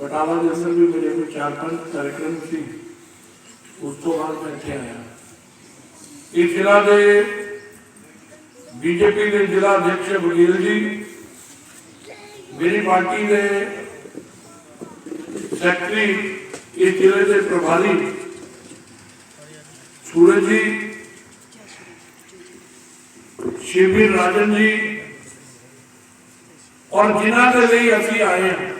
بٹالہ کے اندر بھی میرے کو چار پانچ کارکرم تھی اس کو بعد میں اتنے آیا۔ اس ضلع کے بی جے پی کے ضلع ادھیش بگیل جی۔ میری پارٹی کے سیکٹری اس ضلع کے پربھاری سورج جی شیبیر راجن جی۔ اور جنہ کے لیے ابھی آئے ہیں۔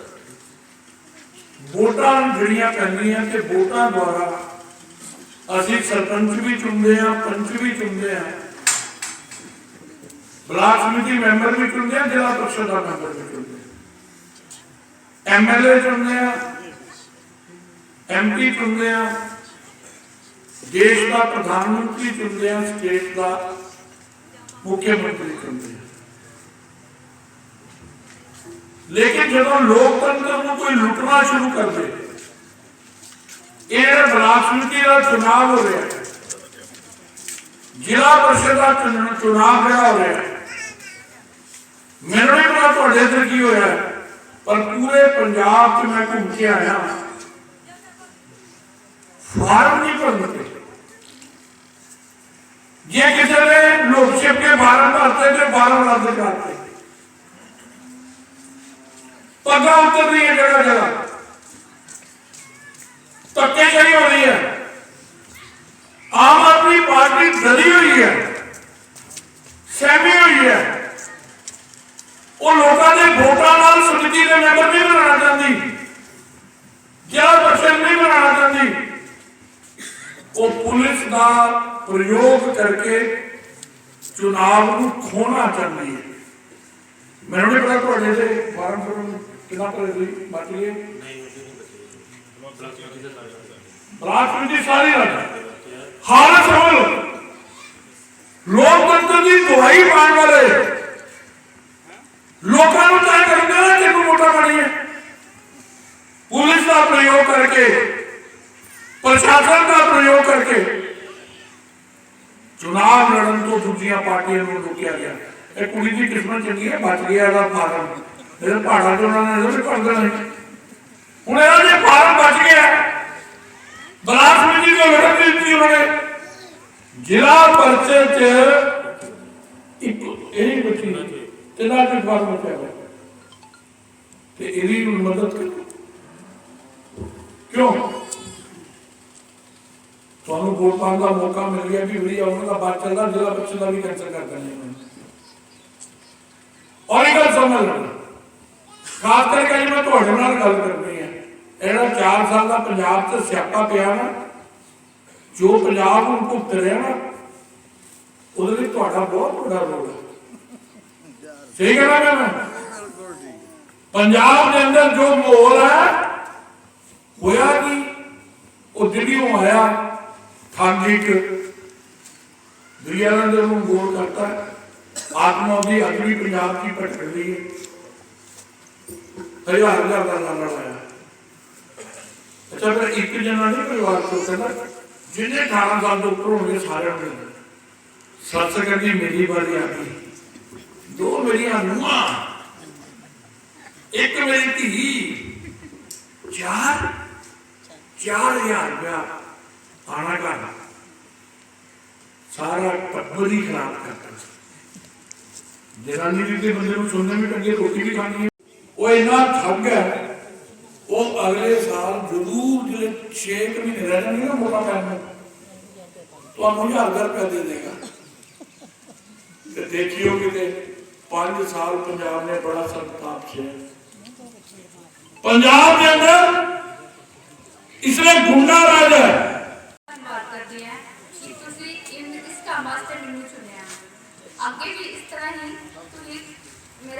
ਵੋਟਾਂ ਜਿਹੜੀਆਂ ਪੈਂਦੀਆਂ ਤੇ ਵੋਟਾਂ ਦੁਆਰਾ ਅਸੀਂ ਸਰਪੰਚ ਵੀ ਚੁਣਦੇ ਆ ਪੰਚ ਵੀ ਚੁਣਦੇ ਆ ਬਲਾਕ ਸਮਿਤੀ ਮੈਂਬਰ ਵੀ ਚੁਣਦੇ ਆ ਜ਼ਿਲ੍ਹਾ ਪਰਿਸ਼ਦ ਦਾ ਮੈਂਬਰ ਵੀ ਚੁਣਦੇ ਆ ਐਮਐਲਏ ਚੁਣਦੇ ਆ ਐਮਪੀ ਚੁਣਦੇ ਆ ਦੇਸ਼ ਦਾ ਪ੍ਰਧਾਨ ਮੰਤਰੀ ਚੁਣਦੇ ਆ ਸਟੇਟ ਦਾ ਮੁੱਖ ਮੰਤਰੀ ਚੁਣਦੇ ਆ ਲੇਕਿਨ ਜਦੋਂ ਲੋਕਤੰਤਰ ਨੂੰ ਕੋਈ ਲੁੱਟਣਾ ਸ਼ੁਰੂ ਕਰ ਦੇ ਇਹ ਬਲਾਕ ਸਮਿਤੀ ਦਾ ਚੁਣਾਵ ਹੋ ਰਿਹਾ ਹੈ ਜ਼ਿਲ੍ਹਾ ਪਰਿਸ਼ਦ ਦਾ ਚੁਣ- ਚੁਣਾਵ ਜਿਹੜਾ ਹੋ ਰਿਹਾ ਹੈ ਮੈਨੂੰ ਨਹੀਂ ਪਤਾ ਤੁਹਾਡੇ ਇੱਧਰ ਕੀ ਹੋਇਆ ਹੈ, ਪਰ ਪੂਰੇ ਪੰਜਾਬ 'ਚ ਮੈਂ ਘੁੰਮ ਕੇ ਆਇਆ ਫਾਰਮ ਨਹੀਂ ਭਰਦੇ ਜੇ ਕਿਸੇ ਨੇ ਲੋਕ ਛਿਪ ਕੇ ਫਾਰਮ ਭਰਤੇ ਤੇ ਫਾਰਮ ਰੱਦ ਕਰਤੇ ਪੱਗਾਂ ਉਤਰ ਰਹੀ ਜਗ੍ਹਾ ਜਗ੍ਹਾ। ਧੱਕੇ ਜਿਹੜੀ ਹੋ ਰਹੀ ਹੈ। ਆਮ ਆਦਮੀ ਪਾਰਟੀ ਡਰੀ ਹੋਈ ਹੈ। ਸਹਿਮੀ ਹੋਈ ਹੈ। ਉਹ ਲੋਕਾਂ ਦੇ ਵੋਟਾਂ ਨਾਲ ਸਮਿਤੀ ਦੇ ਮੈਂਬਰ ਨਹੀਂ ਬਣਾਉਣਾ ਚਾਹੁੰਦੀ। ਜਿਹੜਾ ਪਰਸਨ ਨਹੀਂ ਬਣਾਉਣਾ ਚਾਹੁੰਦੀ। ਉਹ ਪੁਲਿਸ ਦਾ ਪ੍ਰਯੋਗ ਕਰਕੇ ਚੁਣਾਵ ਨੂੰ ਖੋਣਾ ਚਾਹੁੰਦੀ ਹੈ। ਮੈਨੂੰ ਨਹੀਂ ਪਤਾ ਤੁਹਾਡੇ ਤੇ ਫਾਰਮ ਫਾਰਮ ਕਿੰਨਾ ਭਰੇ ਲਈ ਬਾਕੀ ਹੈ ਬਲਾਕ ਕਮੇਟੀ ਸਾਰੀ ਰੱਖ ਹਾਲਤ ਸਮਝ ਲਓ ਲੋਕਤੰਤਰ ਦੀ ਦੁਹਾਈ ਪਾਉਣ ਵਾਲੇ ਲੋਕਾਂ ਨੂੰ ਤਾਂ ਕਰਦੇ ਨਾ ਕਿ ਕੋਈ ਮੋਟਾ ਬਣੀ ਹੈ ਪੁਲਿਸ ਦਾ ਪ੍ਰਯੋਗ ਕਰਕੇ ਪ੍ਰਸ਼ਾਸਨ ਦਾ ਪ੍ਰਯੋਗ ਕਰਕੇ ਚੁਣਾਵ ਲੜਨ ਤੋਂ ਦੂਜੀਆਂ ਪਾਰਟੀਆਂ ਨੂੰ ਰੋਕਿਆ ਗਿਆ ਇਹ ਕੁੜੀ ਦੀ ਕਿਸਮਤ ਚੰਗੀ ਹੈ ਬਚ ਗਿਆ ਇਹਦਾ ਫਾਰਮ ਇਹਦੇ ਪਹਾੜਾਂ ਤੋਂ ਉਹਨਾਂ ਨੇ ਇਹਦੇ ਕਰ ਦੇਣਾ ਹੁਣ ਇਹਦਾ ਜੇ ਫਾਰਮ ਬਚ ਗਿਆ ਬਲਾਕ ਸਮਿਤੀ ਤੋਂ ਲੜਨ ਦੀ ਦਿੱਤੀ ਉਹਨਾਂ ਨੇ। ਜ਼ਿਲ੍ਹਾ ਪਰਚੇ ਚ ਇੱਕ ਇਹ ਬੱਚੀ ਤੇ ਨਾਲ ਫਾਰਮ ਬਚਿਆ ਹੋਇਆ। ਤੇ ਇਹਦੀ ਮਦਦ ਕਰੋ। ਕਿਉਂ? ਤੁਹਾਨੂੰ ਵੋਟ ਪਾਉਣ ਦਾ ਮੌਕਾ ਮਿਲ ਗਿਆ ਵੀ ਵੀ ਉਹਨਾਂ ਦਾ ਬਾਤ ਚੱਲਦਾ, ਜ਼ਿਲ੍ਹਾ ਪਰਿਸ਼ਦ ਦਾ ਵੀ ਕੈਂਸਲ ਕਰ ਦੇਣਾ ਇਹਨਾਂ ਨੇ ਔਰ ਇਹ ਗੱਲ ਸਮਝ ਲੈਣਾ ਖਾਸ ਕਰਕੇ ਮੈਂ ਤੁਹਾਡੇ ਨਾਲ ਗੱਲ ਕਰਨੀ ਹੈ। ਇਹੜਾ 4 ਸਾਲ ਦਾ ਪੰਜਾਬ 'ਚ ਸਿਆਪਾ ਪਿਆ ਨਾ, ਜੋ ਪੰਜਾਬ ਨੂੰ ਭੁਗਤ ਰਿਹਾ ਨਾ, ਉਹਦੇ ਲਈ ਤੁਹਾਡਾ ਬਹੁਤ ਵੱਡਾ ਰੋਲ ਹੈ। ਸਹੀ ਕਹਿਣਾ ਮੈਂ ਪੰਜਾਬ ਦੇ ਅੰਦਰ ਜੋ ਮਾਹੌਲ ਹੈ, ਹੋਇਆ ਕੀ? ਉਹ ਦਿੱਲੀੋਂ ਆਇਆ ਠਾਗਿਕ ਦੁਨੀਆ ਦੇ ਨੂੰ ਗੋਲ ਕਰਤਾ। ਆਤਮਾ ਦੀ ਅਗਲੀ ਪੰਜਾਬ ਦੀ ਭਟਕ ਰਹੀ ਹੈ। ਹਜ਼ਾਰ ਹਜ਼ਾਰ ਦਾ ਨਾਮ ਲਾਇਆ ਅੱਛਾ, ਫਿਰ ਇੱਕ ਜਣਾ ਨਹੀਂ ਪਰਿਵਾਰ ਤੋਂ ਕਹਿੰਦਾ ਜਿਹਨੇ 18 ਸਾਲ ਤੋਂ ਉੱਪਰ ਹੋਣਗੇ ਸਾਰਿਆਂ ਨੂੰ ਸੱਸ ਕਹਿੰਦੀ, ਮੇਰੀ ਵਾਰੀ ਆ ਗਈ। ਦੋ ਮੇਰੀਆਂ ਨੂੰਹਾਂ। ਇੱਕ ਮੇਰੀ ਧੀ। ਚਾਰ? ਚਾਰ ਹਜ਼ਾਰ ਰੁਪਇਆ ਆਣਾ ਘਰ। ਸਾਰਾ ਟੱਬਰ ਹੀ ਖਰਾਬ ਕਰਤਾ। ਜਨਾਨੀ ਵੀ ਤੇ ਬੰਦੇ ਨੂੰ ਸੁਣਨੇ ਵੀ ਟੰਗੇ, ਰੋਟੀ ਵੀ ਖਾਣੀ ਉਹ ਇੰਨਾ ਠੱਗ ਹੈ, ਉਹ ਅਗਲੇ ਸਾਲ ਜ਼ਰੂਰ ਜਿਹੜੇ 6 ਮਹੀਨੇ ਰਹਿ ਜਾਣਗੇ ਨਾ ਮੋਟਾ ਪੈਣ ਤੁਹਾਨੂੰ ਹਜ਼ਾਰ ਹਜ਼ਾਰ ਦੇ ਦੇਗਾ। ਤੇ ਦੇਖਿਓ ਕਿਤੇ 5 ਸਾਲ ਪੰਜਾਬ ਨੇ ਬੜਾ ਸੰਤਾਪ ਛਿਆ ਪੰਜਾਬ ਦੇ ਅੰਦਰ ਇਸਨੇ ਗੁੰਡਾ